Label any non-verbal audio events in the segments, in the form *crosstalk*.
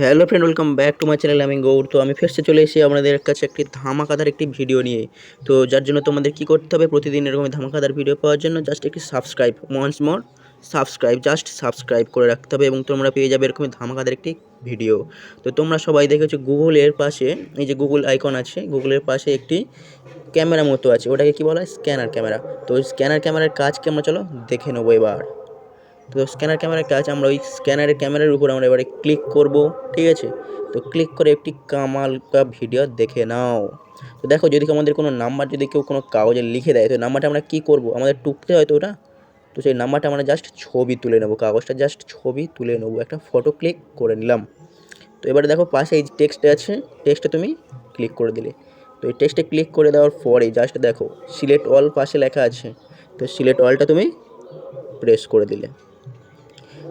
Hello friend welcome back to my channel আমি গৌর তো আমি ফেরতে চলে এসেছি আপনাদের কাছে একটি ধামাকাদার একটি ভিডিও নিয়ে। তো যার জন্য তোমাদের কি করতে হবে, প্রতিদিন এরকম ধামাকাদার ভিডিও পাওয়ার জন্য জাস্ট একটি subscribe once more subscribe just subscribe করে রাখতে হবে এবং তোমরা পেয়ে যাবে এরকম ধামাকাদার একটি ভিডিও তো তোমরা সবাই দেখেছ গুগলের পাশে, এই যে গুগল আইকন আছে গুগলের পাশে একটি ক্যামেরা মতো আছে, ওটাকে কি বলা হয়? স্ক্যানার ক্যামেরা তো স্ক্যানার ক্যামেরার কাজ কি আমরা চলো দেখে নেব এবার। তো স্ক্যানার ক্যামেরার কাজ আমরা ওই স্ক্যানারের ক্যামেরার উপর আমরা এবারে ক্লিক করব, ঠিক আছে? তো ক্লিক করে একটি কামাল কা ভিডিও দেখে নাও। তো দেখো, যদি আমাদের কোনো নাম্বার যদি কেউ কোনো কাগজে লিখে দেয়, তো নাম্বারটা আমরা কী করব? আমাদের টুকতে হয় তো ওটা? তো সেই নাম্বারটা আমরা জাস্ট ছবি তুলে নেব, কাগজটা জাস্ট ছবি তুলে নেব, একটা ফটো ক্লিক করে নিলাম। তো এবারে দেখো, পাশে এই টেক্সট আছে টেক্সটে তুমি ক্লিক করে দিলে। তো এই টেক্সটে ক্লিক করে দেওয়ার পরে জাস্ট দেখো সিলেক্ট অল পাশে লেখা আছে। তো সিলেক্ট অলটা তুমি প্রেস করে দিলে।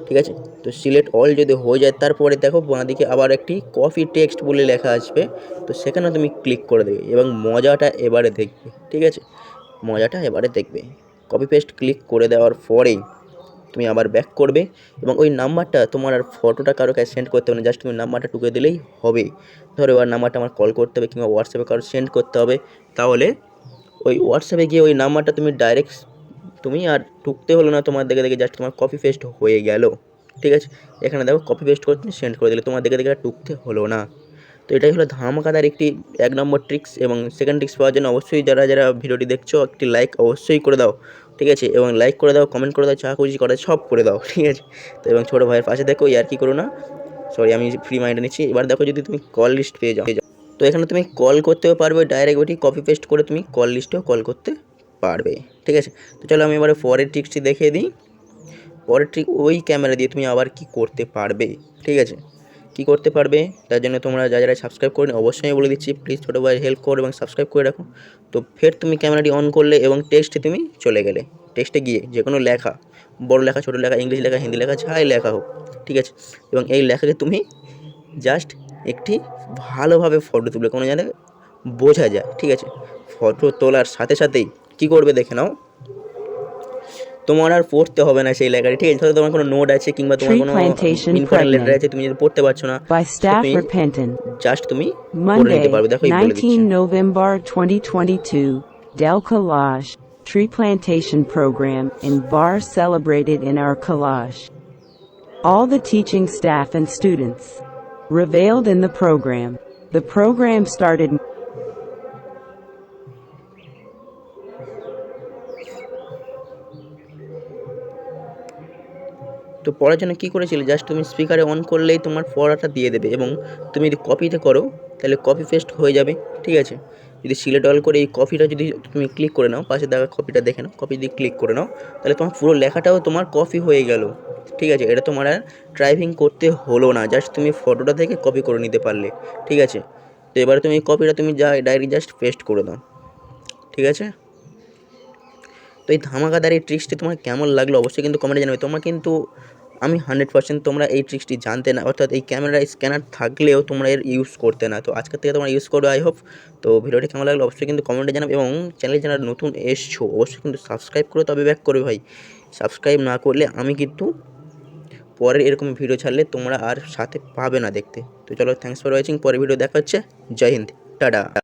ঠিক আছে? তো সিলেক্ট অল যদি হয়ে যায়, তারপরে দেখো বাঁদিকে আবার একটি কপি টেক্সট বলে লেখা আসবে। তো সেখানে তুমি ক্লিক করে দেবে এবং মজাটা এবারে দেখবে, ঠিক আছে? মজাটা এবারে দেখবে। কপি পেস্ট ক্লিক করে দেওয়ার পরেই তুমি আবার ব্যাক করবে এবং ওই নাম্বারটা তোমার আর ফটোটা কারও কাছে সেন্ড করতে হবে না জাস্ট তুমি নাম্বারটা টুকে দিলেই হবে। ধরো এবার নাম্বারটা আমার কল করতে হবে কিংবা হোয়াটসঅ্যাপে কারও সেন্ড করতে হবে, তাহলে ওই হোয়াটসঅ্যাপে গিয়ে ওই নাম্বারটা তুমি ডাইরেক্ট তুমি আর ঢুকতে হলো না, তোমার দেখে দেখে জাস্ট তোমার কপি পেস্ট হয়ে গেল। ঠিক আছে? এখানে দেখো কপি পেস্ট করে তুমি সেন্ড করে দিলে, তোমার দেখে দেখে আর টুকতে হলো না। তো এটাই হলো ধামাকাদার একটি, এক নম্বর ট্রিক্স এবং সেকেন্ড ট্রিক্স পাওয়ার জন্য অবশ্যই যারা যারা ভিডিওটি দেখছ, একটি লাইক অবশ্যই করে দাও। ঠিক আছে? এবং লাইক করে দাও কমেন্ট করে দাও চা খুশি করে সব করে দাও। *laughs* ঠিক আছে? তো এবং ছোটো ভাইয়ের পাশে দেখো, ইয়ার কি করো না? সরি আমি ফ্রি মাইন্ডে নিচ্ছি। এবার দেখো যদি তুমি কল লিস্ট পেয়ে যাও। তো এখানে তুমি কল করতেও পারবে ডাইরেক্ট ওটি কপি পেস্ট করে তুমি কল লিস্টেও কল করতে পারবে, ঠিক আছে? তো চলো আমি এবারে পরের ট্রিক্সটি দেখিয়ে দিই। পরের ট্রিক ওই ক্যামেরা দিয়ে তুমি আবার কি করতে পারবে, ঠিক আছে? কি করতে পারবে, তার জন্য তোমরা যা যারা সাবস্ক্রাইব করে অবশ্যই বলে দিচ্ছি প্লিজ ছোটো ভাই হেল্প করো এবং সাবস্ক্রাইব করে রাখো। তো ফের তুমি ক্যামেরাটি অন করলে এবং টেক্সটে তুমি চলে গেলে। টেক্সটে গিয়ে যে কোনো লেখা, বড় লেখা, ছোটো লেখা, ইংলিশ লেখা, হিন্দি লেখা, যাই লেখা হোক, ঠিক আছে? এবং এই লেখাকে তুমি জাস্ট একটি ভালোভাবে ফটো তুলবে, কোনো জায়গায় বোঝা যায়, ঠিক আছে? ফটো তোলার সাথে সাথেই কী করবে দেখে নাও তোমার আর পড়তে হবে না সেই লেখাটি ঠিক আছে ধরো তোমার কোনো নোট আছে কিংবা তোমার Tree কোনো plantation ইম্পর্টেন্ট লেটার pregnant. আছে তুমি যদি পড়তে পারছো না by staff তুমি repentant. জাস্ট তুমি পড়ে Monday, নিতে পারবে দেখো এই বলে দিচ্ছে 19 November 2022, Del Collage, tree plantation program in Bar celebrated in our collage. All the teaching staff and students revealed in the program. The program started তো পড়ার জন্য কী করেছিলে? জাস্ট তুমি স্পিকারে অন করলেই তোমার পড়াটা দিয়ে দেবে এবং তুমি যদি কপিতে করো, তাহলে কপি পেস্ট হয়ে যাবে, ঠিক আছে? যদি সিলেট অল করে এই কপিটা যদি তুমি ক্লিক করে নাও, পাশে দেখা কপিটা দেখে নাও কপি দিয়ে ক্লিক করে নাও, তাহলে তোমার পুরো লেখাটাও তোমার কপি হয়ে গেল, ঠিক আছে? এটা তোমার আর ড্রাইভিং করতে হলো না জাস্ট তুমি ফটোটা থেকে কপি করে নিতে পারলে, ঠিক আছে? তো এবারে তুমি এই কপিটা তুমি যা ডাইরেক্ট জাস্ট পেস্ট করে দাও, ঠিক আছে? তো এই ধামাকাদার এই ট্রিক্সটি তোমার কেমন লাগল? অবশ্যই কিন্তু কমেন্টে জানাবে। তোমার কিন্তু আমি হান্ড্রেড পার্সেন্ট তোমরা এই ট্রিক্সটি জানতে না, অর্থাৎ এই ক্যামেরা স্ক্যানার থাকলেও তোমরা এর ইউজ করতে না। তো আজকের থেকে তোমরা ইউজ করো আই হোপ তো ভিডিওটি কেমন লাগল অবশ্যই কিন্তু কমেন্টে জানাবে এবং চ্যানেলে যারা নতুন এসছো, অবশ্যই কিন্তু সাবস্ক্রাইব করে তবে ব্যাক করবে ভাই। সাবস্ক্রাইব না করলে আমি কিন্তু পরের এরকম ভিডিও ছাড়লে তোমরা আর সাথে পাবে না দেখতে। তো চলো থ্যাংকস ফর ওয়াচিং পরের ভিডিও দেখা হচ্ছে। জয় হিন্দ। টাটা।